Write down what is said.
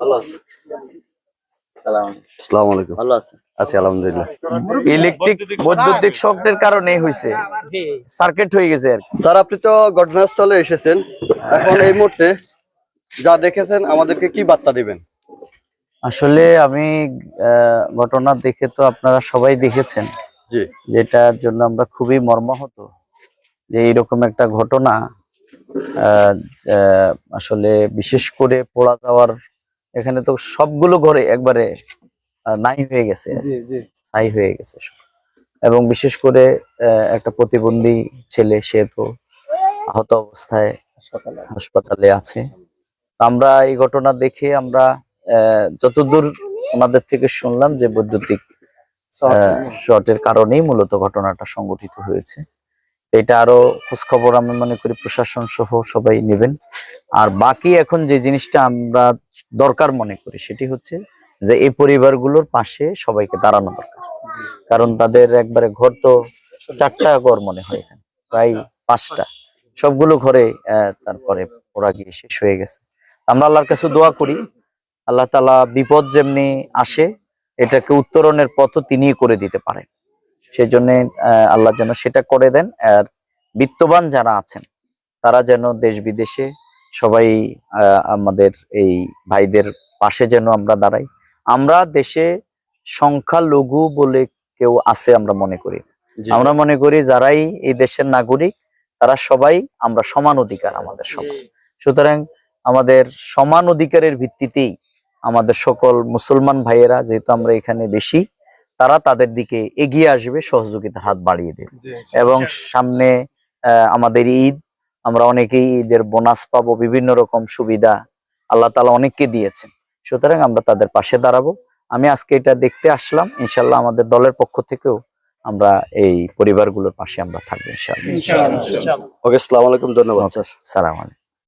ভালো আছে? আসসালামু আলাইকুম। ভালো আছে? আছি আলহামদুলিল্লাহ। ইলেকট্রিক বৈদ্যুতিক শকের কারণে হয়েছে সার্কিট হয়ে গেছে আর স্যার আপনি তো ঘটনাস্থলে এসেছেন। এখন এই মুহূর্তে যা দেখেছেন আমাদেরকে কি বার্তা দিবেন? আসলে আমি আহ, ঘটনা দেখে তো আপনারা সবাই দেখেছেন। জি। যেটার জন্য আমরা খুবই মর্মাহত যে এইরকম একটা ঘটনা আসলে বিশেষ করে পড়া যাওয়ার এখানে তো সবগুলো ঘরে একবারে নাই হয়ে গেছে। ছাই হয়ে গেছে এবং বিশেষ করে একটা প্রতিবন্ধী ছেলে সে তো আহত অবস্থায় হাসপাতালে আছে। আমরা এই ঘটনা দেখে আমরা আহ, যতদূর ওনাদের থেকে শুনলাম যে বৈদ্যুতিক শর্টের কারণেই মূলত ঘটনাটা সংঘটিত হয়েছে। এটা আরও খোঁজখবর আমি মনে করি প্রশাসন সহ সবাই নেবেন। আর বাকি এখন যে জিনিসটা আমরা দরকার মনে করি, সেটি হচ্ছে যে এই পরিবারগুলোর পাশে সবাইকে দাঁড়ানো দরকার। কারণ তাদের একবারে ঘর তো চারটা ঘর মনে হয় এখানে, প্রায় পাঁচটা। সবগুলো ঘরে তারপরে ওরা গিয়ে শেষ হয়ে গেছে। আমরা আল্লাহর কাছে দোয়া করি, আল্লাহ তালা বিপদ যেমনি আসে, এটাকে উত্তরণের পথ তিনিই করে দিতে পারেন। সেই জন্য আল্লাহ যেন সেটা করে দেন। আর বিত্তবান যারা আছেন, তারা যেন দেশ বিদেশে সবাই আহ, আমাদের এই ভাইদের পাশে যেন আমরা দাঁড়াই। আমরা দেশে সংখ্যা লঘু বলে কেউ আছে আমরা মনে করি আমরা মনে করি যারাই এই দেশের নাগরিক তারা সবাই আমরা সমান অধিকার আমাদের সমান সুতরাং আমাদের সমান অধিকারের ভিত্তিতেই আমাদের সকল মুসলমান ভাইয়েরা যেহেতু আমরা এখানে বেশি তারা তাদের দিকে এগিয়ে আসবে সহযোগিতার হাত বাড়িয়ে দেবে। এবং সামনে আহ, আমাদের ঈদ আমরা অনেকেই ঈদের বোনাস পাবো বিভিন্ন রকম সুবিধা আল্লাহ তালা অনেককে দিয়েছেন। সুতরাং আমরা তাদের পাশে দাঁড়াবো। আমি আজকে এটা দেখতে আসলাম ইনশাল্লাহ আমাদের দলের পক্ষ থেকেও আমরা এই পরিবারগুলোর পাশে আমরা থাকব ইনশাল্লাহ ওকে সালাম আলাইকুম ধন্যবাদ। স্যার সালাম আলাইকুম।